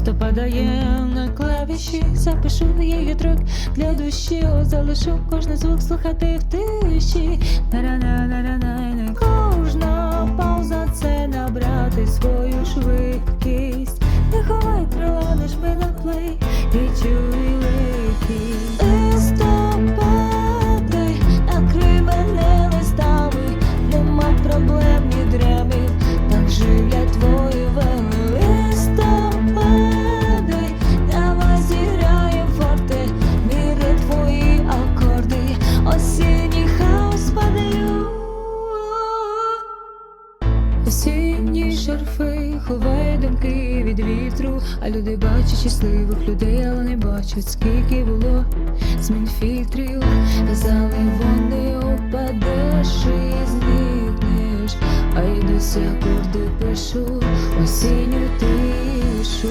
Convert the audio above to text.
Просто падає на клавіші, запишу її трек для душі, О, залишу кожний звук слухати в тиші. На-на-на-на-на-на Кожна пауза це набрати свою швидкість. Не ховай крила, наш ми на плей і чуй. Шарфи ховає думки від вітру, а люди бачать щасливих людей, але не бачать, скільки було змін фільтрів. Казали, вони упадеш і зникнеш, а й досі акорди пишу осінню тишу.